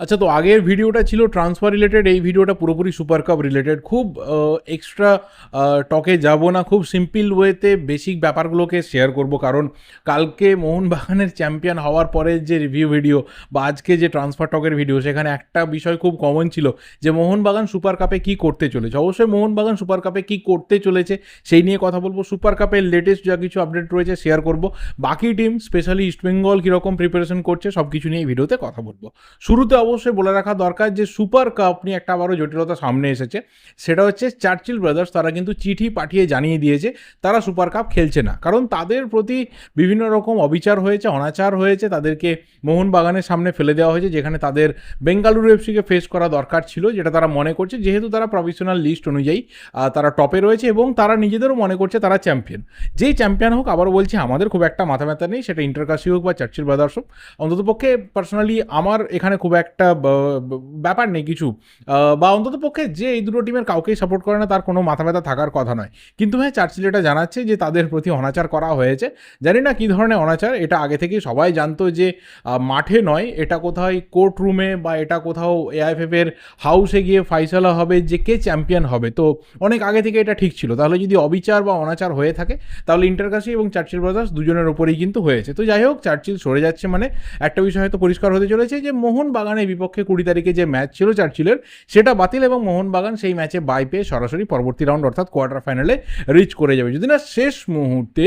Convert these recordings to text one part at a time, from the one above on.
আচ্ছা তো আগের ভিডিওটা ছিল ট্রান্সফার রিলেটেড এই ভিডিওটা পুরোপুরি সুপার কাপ রিলেটেড খুব এক্সট্রা টকে যাব না, খুব সিম্পল ওয়েতে বেসিক ব্যাপারগুলোকে শেয়ার করব। কারণ কালকে মোহনবাগানের চ্যাম্পিয়ন হওয়ার পরে যে রিভিউ ভিডিও বা আজকে যে ট্রান্সফার টকের ভিডিও সেখানে একটা বিষয় খুব কমন ছিল যে মোহনবাগান সুপার কাপে কি করতে চলেছে। অবশ্যই মোহনবাগান সুপার কাপে কি করতে চলেছে, সেই নিয়ে কথা বলব। সুপার কাপের লেটেস্ট যা কিছু আপডেট রয়েছে শেয়ার করব। বাকি টিম স্পেশালি ইস্টবেঙ্গল কীরকম প্রিপারেশন করছে সব কিছু নিয়ে এই ভিডিওতে কথা বলব। শুরুতে অবশ্যই বলে রাখা দরকার যে সুপার কাপ নিয়ে একটা আবারও জটিলতা সামনে এসেছে। সেটা হচ্ছে চার্চিল ব্রাদার্স, তারা কিন্তু চিঠি পাঠিয়ে জানিয়ে দিয়েছে, তারা সুপার কাপ খেলছে না। কারণ তাদের প্রতি বিভিন্ন রকম অবিচার হয়েছে, অনাচার হয়েছে, তাদেরকে মোহনবাগানের সামনে ফেলে দেওয়া হয়েছে, যেখানে তাদের বেঙ্গালুরু এফসিকে ফেস করা দরকার ছিল, যেটা তারা মনে করছে, যেহেতু তারা প্রফেশনাল লিস্ট অনুযায়ী তারা টপে রয়েছে এবং তারা নিজেদেরও মনে করছে তারা চ্যাম্পিয়ন যেই চ্যাম্পিয়ন হোক আবার বলছি, আমাদের খুব একটা মাথা ব্যথা নেই, সেটা ইন্টারকাশি হোক বা চার্চিল ব্রাদার্স হোক, অন্ততপক্ষে পার্সোনালি আমার এখানে খুব একটা ব- ব্যাপার নেই কিছু। বা অন্ততপক্ষে যে এই দুটো টিমের কাউকেই সাপোর্ট করে না, তার কোনো মাথা ব্যথা থাকার কথা নয়। কিন্তু হ্যাঁ চার্চিল এটা জানাচ্ছে যে তাদের প্রতি অনাচার করা হয়েছে। জানি না কী ধরনের অনাচার, এটা আগে থেকেই সবাই জানতো যে মাঠে নয়, এটা কোথায় কোর্ট রুমে বা এটা কোথাও এআইএফএফ এর হাউসে গিয়ে ফাইসলা হবে যে কে চ্যাম্পিয়ন হবে। তো অনেক আগে থেকে এটা ঠিক ছিল। তাহলে যদি অবিচার বা অনাচার হয়ে থাকে, তাহলে ইন্টারকাশি এবং চার্চিল ব্রাদার্স দুজনের ওপরেই কিন্তু হয়েছে। তো যাই হোক চার্চিল সরে যাচ্ছে মানে একটা বিষয় হয়তো পরিষ্কার হতে চলেছে যে মোহনবাগানের বিপক্ষে কুড়ি তারিখে যে ম্যাচ ছিল চার্চিলের, সেটা বাতিল এবং মোহনবাগান সেই ম্যাচে বাই পেয়ে সরাসরি পরবর্তী রাউন্ড অর্থাৎ কোয়ার্টার ফাইনালে রিচ করে যাবে। যদি না শেষ মুহূর্তে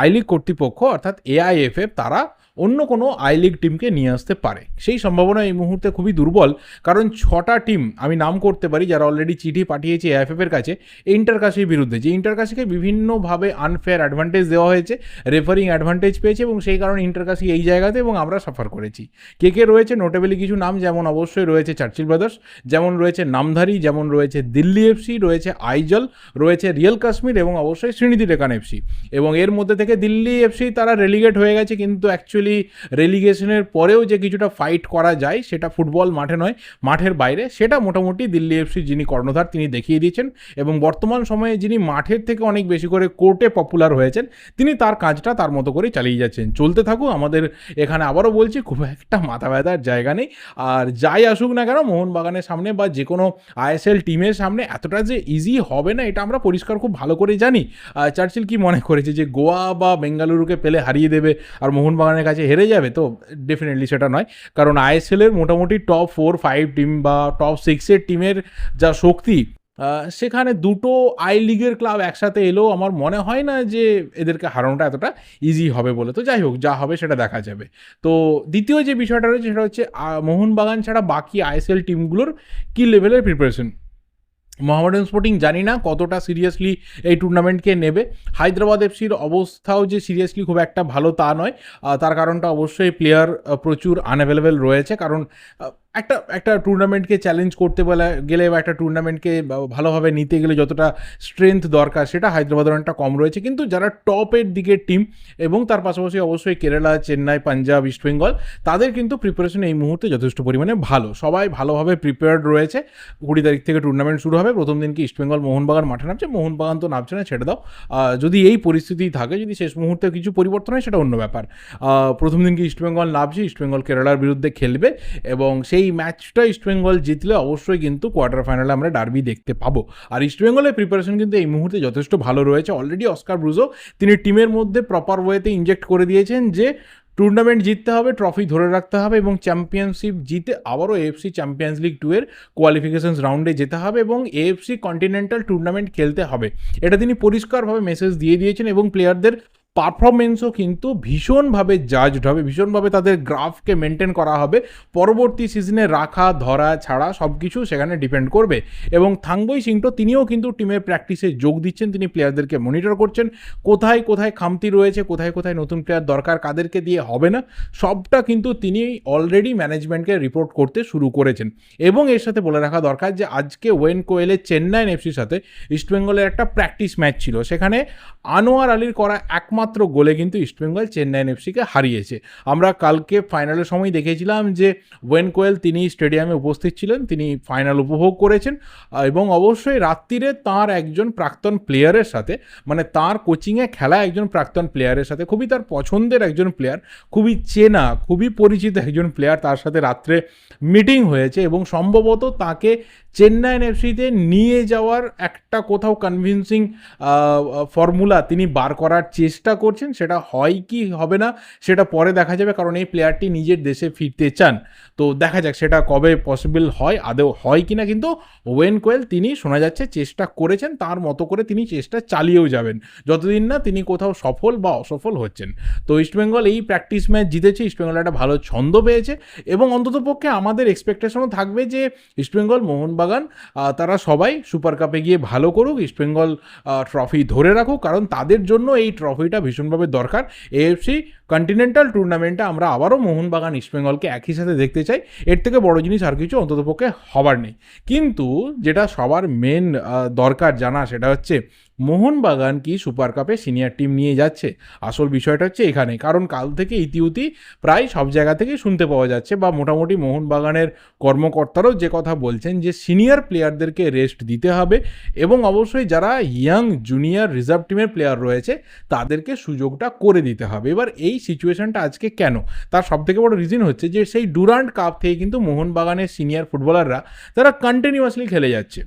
আই লিগ কর্তৃপক্ষ, অর্থাৎ এআইএফএফ তারা অন্য কোনো আই লিগ টিমকে নিয়ে আসতে পারে। সেই সম্ভাবনা এই মুহূর্তে খুবই দুর্বল, কারণ ছটা টিম আমি নাম করতে পারি যারা অলরেডি চিঠি পাঠিয়েছে এর কাছে ইন্টারকাশির বিরুদ্ধে। যে ইন্টারকাশিকে বিভিন্নভাবে আনফেয়ার অ্যাডভান্টেজ দেওয়া হয়েছে রেফারিং অ্যাডভান্টেজ পেয়েছে এবং সেই কারণে ইন্টারকাশি এই জায়গাতে এবং আমরা সাফার করেছি। কে কে রয়েছে নোটেবলি কিছু নাম যেমন অবশ্যই রয়েছে চার্চিল ব্রাদার্স যেমন রয়েছে নামধারী যেমন রয়েছে দিল্লি এফসি রয়েছে আইজল রয়েছে রিয়েল কাশ্মীর এবং অবশ্যই শ্রীনিধি রেখান এফসি এবং এর মধ্যে থেকে দিল্লি এফসি তারা রেলিগেট হয়ে গেছে, কিন্তু অ্যাকচুয়ালি রেলিগেশনের পরেও যে কিছুটা ফাইট করা যায়, সেটা ফুটবল মাঠে নয়, মাঠের বাইরে, সেটা মোটামুটি দিল্লি এফসি যিনি কর্ণধার তিনি দেখিয়ে দিয়েছেন এবং বর্তমান সময়ে যিনি মাঠের থেকে অনেক বেশি করে কোর্টে পপুলার হয়েছেন, তিনি তার কাজটা তার মতো করে চালিয়ে যাচ্ছেন। চলতে থাকুক, আমাদের এখানে আবারও বলছি, খুব একটা মাথা ব্যথার জায়গা নেই। আর যাই আসুক না কেন, মোহনবাগানের সামনে বা যে কোনো আইএসএল টিমের সামনে এতটা যে ইজি হবে না, এটা আমরা পরিষ্কার খুব ভালো করে জানি। চার্চিল কি মনে করেছে যে গোয়া বা বেঙ্গালুরুকে পেলে হারিয়ে দেবে, আর মোহনবাগানের কাছে হেরে যাবে, তো ডেফিনেটলি সেটা নয়। কারণ আইএসএলের মোটামুটি টপ ফোর ফাইভ টিম বা টপ সিক্সের টিমের যা শক্তি সেখানে দুটো আই লিগের ক্লাব একসাথে এলেও আমার মনে হয় না যে এদেরকে হারানোটা এতটা ইজি হবে বলে। তো যাই হোক, যা হবে সেটা দেখা যাবে। তো দ্বিতীয় যে বিষয়টা রয়েছে সেটা হচ্ছে মোহনবাগান ছাড়া বাকি আইএসএল টিমগুলোর কী লেভেলের প্রিপারেশন মোহামেডান স্পোর্টিং জানি না কতটা সিরিয়াসলি এই টুর্নামেন্টকে নেবে। হায়দ্রাবাদ এফসির অবস্থাও যে সিরিয়াসলি খুব একটা ভালো তা নয়। তার কারণটা অবশ্যই প্লেয়ার প্রচুর আনঅ্যাভেলেবেল রয়েছে। কারণ একটা একটা টুর্নামেন্টকে চ্যালেঞ্জ করতে বলে, গেলে বা একটা টুর্নামেন্টকে ভালোভাবে নিতে গেলে যতটা স্ট্রেংথ দরকার, সেটা হায়দ্রাবাদের অনেকটা কম রয়েছে। কিন্তু যারা টপের দিকের টিম এবং তার পাশাপাশি অবশ্যই কেরালা, চেন্নাই, পাঞ্জাব ইস্টবেঙ্গল তাদের কিন্তু প্রিপারেশন এই মুহূর্তে যথেষ্ট পরিমাণে ভালো। সবাই ভালোভাবে প্রিপেয়ার্ড রয়েছে। কুড়ি তারিখ থেকে টুর্নামেন্ট শুরু হবে। প্রথম দিনকে ইস্টবেঙ্গল মোহনবাগান মাঠে নামছে। মোহনবাগান তো নামছে না, ছেড়ে দাও। যদি এই পরিস্থিতি থাকে, যদি শেষ মুহূর্তে কিছু পরিবর্তন হয়, সেটা অন্য ব্যাপার। প্রথম দিনকে ইস্টবেঙ্গল নামছে ইস্টবেঙ্গল কেরালার বিরুদ্ধে খেলবে এবং সেই ম্যাচটা ইস্টবেঙ্গল জিতলে অবশ্যই কিন্তু কোয়ার্টার ফাইনালে আমরা ডার্বি দেখতে পাবো। আর ইস্টবেঙ্গলের প্রিপারেশন কিন্তু এই মুহূর্তে যথেষ্ট ভালো রয়েছে। অলরেডি অস্কার ব্রুজো তিনি টিমের মধ্যে প্রপার ওয়েতে ইনজেক্ট করে দিয়েছেন যে টুর্নামেন্ট জিততে হবে ট্রফি ধরে রাখতে হবে এবং চ্যাম্পিয়নশিপ জিতে আবারও এএফসি চ্যাম্পিয়ন্স লিগ টু এর কোয়ালিফিকেশনস রাউন্ডে যেতে হবে এবং এএফসি কন্টিনেন্টাল টুর্নামেন্ট খেলতে হবে। এটা তিনি পরিষ্কারভাবে মেসেজ দিয়ে দিয়েছেন এবং প্লেয়ারদের পারফরমেন্সও কিন্তু ভীষণভাবে জাজড হবে, ভীষণভাবে তাদের গ্রাফকে মেনটেন করা হবে। পরবর্তী সিজনে রাখা, ধরা ছাড়া সব কিছু সেখানে ডিপেন্ড করবে। এবং থাংবই সিংটো তিনিও কিন্তু টিমের প্র্যাকটিসে যোগ দিচ্ছেন, তিনি প্লেয়ারদেরকে মনিটর করছেন। কোথায় কোথায় খামতি রয়েছে, কোথায় কোথায় নতুন প্লেয়ার দরকার, কাদেরকে দিয়ে হবে না, সবটা কিন্তু তিনি অলরেডি ম্যানেজমেন্টকে রিপোর্ট করতে শুরু করেছেন। এবং এর সাথে বলে রাখা দরকার যে, আজকে ওয়েন কোয়েলের চেন্নাইন এফসির সাথে ইস্টবেঙ্গলের একটা প্র্যাকটিস ম্যাচ ছিল। সেখানে আনোয়ার আলীর করা একমাত্র মাত্র গোলে কিন্তু ইস্টবেঙ্গল চেন্নাইন এফসিকে হারিয়েছে। আমরা কালকে ফাইনালের সময় দেখেছিলাম যে ওয়েন কোয়েল তিনি স্টেডিয়ামে উপস্থিত ছিলেন, তিনি ফাইনাল উপভোগ করেছেন এবং অবশ্যই রাত্রিরে তার একজন প্রাক্তন প্লেয়ারের সাথে মানে তার কোচিংয়ে খেলা একজন প্রাক্তন প্লেয়ারের সাথে, খুবই তার পছন্দের একজন প্লেয়ার, খুবই চেনা, খুবই পরিচিত একজন প্লেয়ার তার সাথে রাত্রে মিটিং হয়েছে এবং সম্ভবত তাকে চেন্নাইন এফসিতে নিয়ে যাওয়ার একটা কোথাও কনভিনসিং ফর্মুলা তিনি বার করার চেষ্টা করছেন, সেটা হয় কি হবে না, সেটা পরে দেখা যাবে, কারণ এই প্লেয়ারটি নিজের দেশে ফিরতে চান। তো দেখা যাক সেটা কবে পসিবল হয়, আদৌ হয় কি না কিন্তু ওয়েন কোয়েল তিনি শোনা যাচ্ছে চেষ্টা করেছেন, তার মতো করে তিনি চেষ্টা চালিয়েও যাবেন। যতদিন না তিনি কোথাও সফল বা অসফল হচ্ছেন। তো ইস্টবেঙ্গল এই প্র্যাকটিস ম্যাচ জিতেছে ইস্টবেঙ্গল একটা ভালো ছন্দ পেয়েছে, এবং অন্ততপক্ষে আমাদের এক্সপেকটেশনও থাকবে যে ইস্টবেঙ্গল মোহনবাগান তারা সবাই সুপার কাপে গিয়ে ভালো করুক ইস্টবেঙ্গল ট্রফি ধরে রাখুক, কারণ তাদের জন্য এই ট্রফিটা ভীষণভাবে দরকার। এএফসি কন্টিনেন্টাল টুর্নামেন্টটা আমরা আবারও মোহনবাগান ইস্টবেঙ্গলকে একই সাথে দেখতে চাই। এর থেকে বড় জিনিস আর কিছু অন্ততপক্ষে হবার নেই। কিন্তু যেটা সবার মেন দরকার জানা, সেটা হচ্ছে মোহনবাগান কি সুপার কাপে সিনিয়র টিম নিয়ে যাচ্ছে? আসল বিষয়টা হচ্ছে এখানে। কারণ কাল থেকে ইতিউতি প্রায় সব জায়গা থেকেই শুনতে পাওয়া যাচ্ছে বা মোটামুটি মোহনবাগানের কর্মকর্তারাও যে কথা বলছেন যে সিনিয়র প্লেয়ারদেরকে রেস্ট দিতে হবে এবং অবশ্যই যারা ইয়াং জুনিয়র রিজার্ভ টিমের প্লেয়ার রয়েছে তাদেরকে সুযোগটা করে দিতে হবে। এবার এই সিচুয়েশনটা আজকে কেন? তার সব থেকে বড় রিজন হচ্ছে যে সেই ডুরান্ট কাপ থেকে কিন্তু মোহনবাগানের সিনিয়র ফুটবলাররা তারা কন্টিনিউয়াসলি খেলে যাচ্ছে।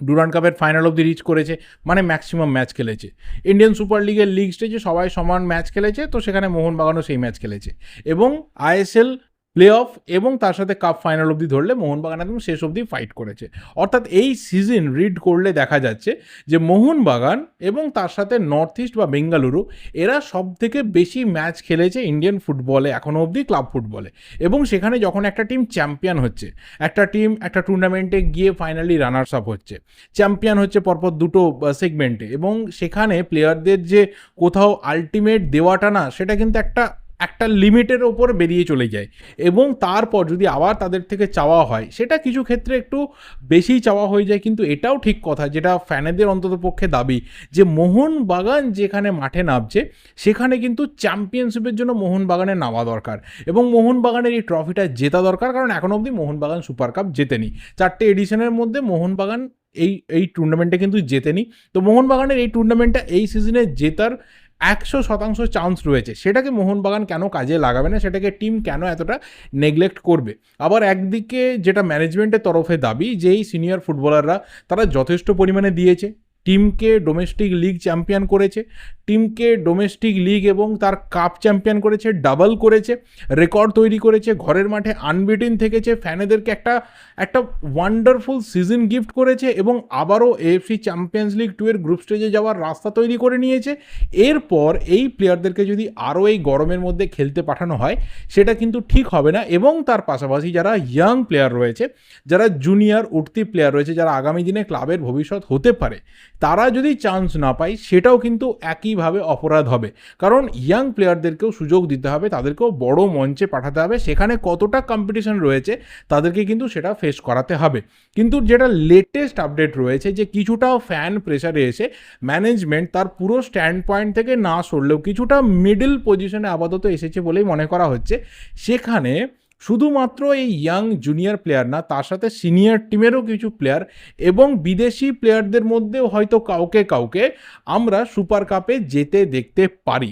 ডুরান্ট কাপের ফাইনাল অবধি রিচ করেছে মানে ম্যাক্সিমাম ম্যাচ খেলেছে। ইন্ডিয়ান সুপার লিগের লিগ স্টেজে সবাই সমান ম্যাচ খেলেছে, তো সেখানে মোহনবাগানও সেই ম্যাচ খেলেছে। এবং আইএসএল প্লে অফ এবং তার সাথে কাপ ফাইনাল অবধি ধরলে মোহনবাগান একদম শেষ অবধি ফাইট করেছে। অর্থাৎ এই সিজন রিড করলে দেখা যাচ্ছে যে মোহনবাগান এবং তার সাথে নর্থ ইস্ট বা বেঙ্গালুরু এরা সব থেকে বেশি ম্যাচ খেলেছে ইন্ডিয়ান ফুটবলে এখনও অবধি ক্লাব ফুটবলে এবং সেখানে যখন একটা টিম চ্যাম্পিয়ন হচ্ছে, একটা টিম একটা টুর্নামেন্টে গিয়ে ফাইনালি রানার্স আপ হচ্ছে চ্যাম্পিয়ন হচ্ছে পরপর দুটো সেগমেন্টে এবং সেখানে প্লেয়ারদের যে কোথাও আলটিমেট দেওয়াটা না, সেটা কিন্তু একটা একটা লিমিটের ওপর বেরিয়ে চলে যায়। এবং তারপর যদি আবার তাদের থেকে চাওয়া হয়, সেটা কিছু ক্ষেত্রে একটু বেশিই চাওয়া হয়ে যায়, কিন্তু এটাও ঠিক কথা যেটা ফ্যানেদের অন্তত পক্ষে দাবি যে মোহনবাগান যেখানে মাঠে নামছে, সেখানে কিন্তু চ্যাম্পিয়নশিপের জন্য মোহনবাগানের নামা দরকার। এবং মোহনবাগানের এই ট্রফিটা জেতা দরকার, কারণ এখন অবধি মোহনবাগান সুপার কাপ জেতেনি। চারটে এডিশনের মধ্যে মোহনবাগান এই এই টুর্নামেন্টে কিন্তু জেতেনি। তো মোহনবাগানের এই টুর্নামেন্টটা এই সিজনে জেতার একশো শতাংশ চান্স রয়েছে। সেটাকে মোহনবাগান কেন কাজে লাগাবে না? সেটাকে টিম কেন এতটা নেগলেক্ট করবে? আবার একদিকে যেটা ম্যানেজমেন্টের তরফে দাবি যে এই সিনিয়র ফুটবলাররা তারা যথেষ্ট পরিমাণে দিয়েছে। টিমকে ডোমেস্টিক লিগ চ্যাম্পিয়ন করেছে, টিমকে ডোমেস্টিক লিগ এবং তার কাপ চ্যাম্পিয়ন করেছে, ডাবল করেছে, রেকর্ড তৈরি করেছে, ঘরের মাঠে আনবিটিন থেকেছে, ফ্যানেদেরকে একটা একটা ওয়ান্ডারফুল সিজন গিফট করেছে এবং আবারও এএফসি চ্যাম্পিয়ন্স লিগ টু এর গ্রুপ স্টেজে যাওয়ার রাস্তা তৈরি করে নিয়েছে। এরপর এই প্লেয়ারদেরকে যদি আরও এই গরমের মধ্যে খেলতে পাঠানো হয়, সেটা কিন্তু ঠিক হবে না এবং তার পাশাপাশি যারা ইয়াং প্লেয়ার রয়েছে, যারা জুনিয়র উঠতি প্লেয়ার রয়েছে, যারা আগামী দিনে ক্লাবের ভবিষ্যৎ হতে পারে তারা যদি চান্স না পায়, সেটাও কিন্তু একইভাবে অপরাধ হবে। কারণ ইয়াং প্লেয়ারদেরকেও সুযোগ দিতে হবে, তাদেরকেও বড় মঞ্চে পাঠাতে হবে, সেখানে কতটা কম্পিটিশন রয়েছে, তাদেরকে কিন্তু সেটা ফেস করাতে হবে। কিন্তু যেটা লেটেস্ট আপডেট রয়েছে যে কিছুটা ফ্যান প্রেশারে এসে ম্যানেজমেন্ট তার পুরো স্ট্যান্ড পয়েন্ট থেকে না সরলেও কিছুটা মিডল পজিশনে আপাতত এসেছে বলেই মনে করা হচ্ছে। সেখানে শুধুমাত্র এই ইয়াং জুনিয়র প্লেয়ার না, তার সাথে সিনিয়র টিমেরও কিছু প্লেয়ার এবং বিদেশি প্লেয়ারদের মধ্যেও হয়তো কাউকে কাউকে আমরা সুপার কাপে যেতে দেখতে পারি।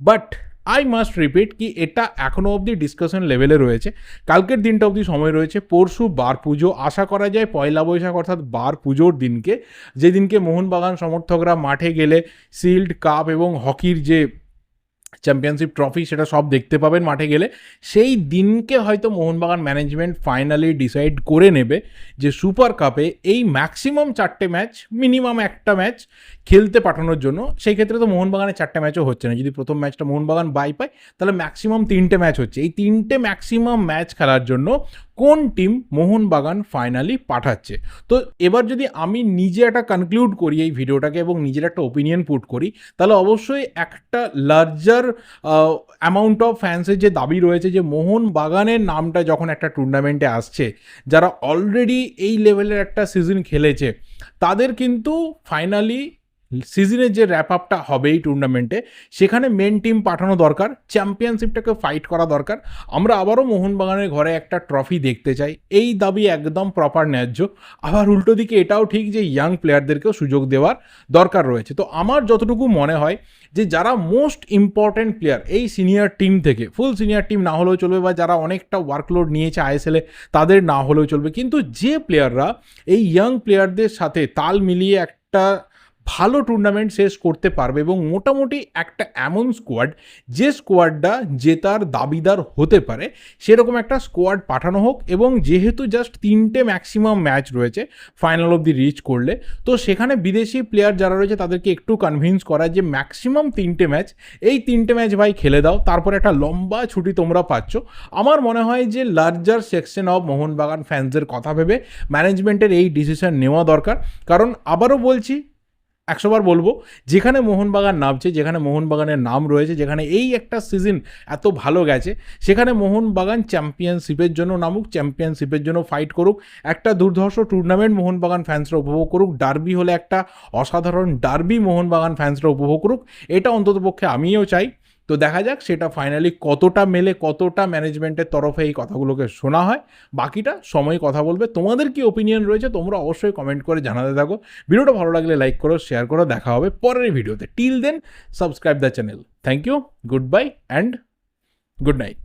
বাট আই মাস্ট রিপিট কি এটা এখনও অবধি ডিসকাশন লেভেলে রয়েছে। কালকের দিনটা অবধি সময় রয়েছে। পরশু বার পুজো। আশা করা যায় পয়লা বৈশাখ অর্থাৎ বার পুজোর দিনকে, যেদিনকে মোহনবাগান সমর্থকরা মাঠে গেলে শিল্ড কাপ এবং হকির যে চ্যাম্পিয়নশিপ ট্রফি সেটা সব দেখতে পাবেন মাঠে গেলে। সেই দিনকে হয়তো মোহনবাগান ম্যানেজমেন্ট ফাইনালি ডিসাইড করে নেবে যে সুপার কাপে এই ম্যাক্সিমাম চারটে ম্যাচ মিনিমাম একটা ম্যাচ খেলতে পাঠানোর জন্য। সেই ক্ষেত্রে তো মোহনবাগানের চারটে ম্যাচও হচ্ছে না। যদি প্রথম ম্যাচটা মোহনবাগান বাই পায়, তাহলে ম্যাক্সিমাম তিনটে ম্যাচ হচ্ছে। এই তিনটে ম্যাক্সিমাম ম্যাচ খেলার জন্য কোন টিম মোহনবাগান ফাইনালি পাঠাচ্ছে? তো এবার যদি আমি নিজে একটা কনক্লুড করি এই ভিডিওটাকে এবং নিজের একটা ওপিনিয়ন পুট করি, তাহলে অবশ্যই একটা লার্জার অ্যামাউন্ট অফ ফ্যান্সের যে দাবি রয়েছে যে মোহনবাগানের নামটা যখন একটা টুর্নামেন্টে আসছে, যারা অলরেডি এই লেভেলের একটা সিজন খেলেছে, তাদের কিন্তু ফাইনালি সিজনের যে র্যাপ আপটা হবে এই টুর্নামেন্টে সেখানে মেন টিম পাঠানো দরকার চ্যাম্পিয়নশিপটাকে ফাইট করা দরকার। আমরা আবারও মোহনবাগানের ঘরে একটা ট্রফি দেখতে চাই। এই দাবি একদম প্রপার ন্যায্য। আবার উল্টো দিকে এটাও ঠিক যে ইয়াং প্লেয়ারদেরকেও সুযোগ দেওয়ার দরকার রয়েছে। তো আমার যতটুকু মনে হয় যে যারা মোস্ট ইম্পর্ট্যান্ট প্লেয়ার এই সিনিয়র টিম থেকে ফুল সিনিয়র টিম না হলেও চলবে বা যারা অনেকটা ওয়ার্কলোড নিয়েছে আইএসএলে তাদের না হলেও চলবে। কিন্তু যে প্লেয়াররা এই ইয়াং প্লেয়ারদের সাথে তাল মিলিয়ে একটা ভালো টুর্নামেন্ট শেষ করতে পারবে এবং মোটামুটি একটা এমন স্কোয়াড যে স্কোয়াডটা জেতার দাবিদার হতে পারে, সেরকম একটা স্কোয়াড পাঠানো হোক এবং যেহেতু জাস্ট তিনটে ম্যাক্সিমাম ম্যাচ রয়েছে ফাইনাল অবধি রিচ করলে, তো সেখানে বিদেশি প্লেয়ার যারা রয়েছে তাদেরকে একটু কনভিন্স করা যে ম্যাক্সিমাম তিনটে ম্যাচ এই তিনটে ম্যাচ ভাই খেলে দাও, তারপর একটা লম্বা ছুটি তোমরা পাচ্ছ। আমার মনে হয় যে লার্জার সেকশন অফ মোহনবাগান ফ্যান্সদের কথা ভেবে ম্যানেজমেন্টের এই ডিসিশন নেওয়া দরকার। কারণ আবারও বলছি একশোবার বলব, যেখানে মোহনবাগান নামছে, যেখানে মোহনবাগানের নাম রয়েছে, যেখানে এই একটা সিজন এত ভালো গেছে, সেখানে মোহনবাগান চ্যাম্পিয়নশিপের জন্য নামুক চ্যাম্পিয়নশিপের জন্য ফাইট করুক, একটা দুর্ধর্ষ টুর্নামেন্ট মোহনবাগান ফ্যান্সরা উপভোগ করুক ডার্বি হলে একটা অসাধারণ ডার্বি মোহনবাগান ফ্যান্সরা উপভোগ করুক, এটা অন্ততপক্ষে আমিও চাই। তো দেখা যাক সেটা ফাইনালি কতটা মেলে, কতটা ম্যানেজমেন্টের তরফে এই কথাগুলোকে শোনা হয়। বাকিটা সময় কথা বলবে। তোমাদের কি ওপিনিয়ন রয়েছে তোমরা অবশ্যই কমেন্ট করে জানাতে থাকো। ভিডিওটা ভালো লাগলে লাইক করো শেয়ার করো, দেখা হবে পরের ভিডিওতে। Till then subscribe the channel thank you good bye and good night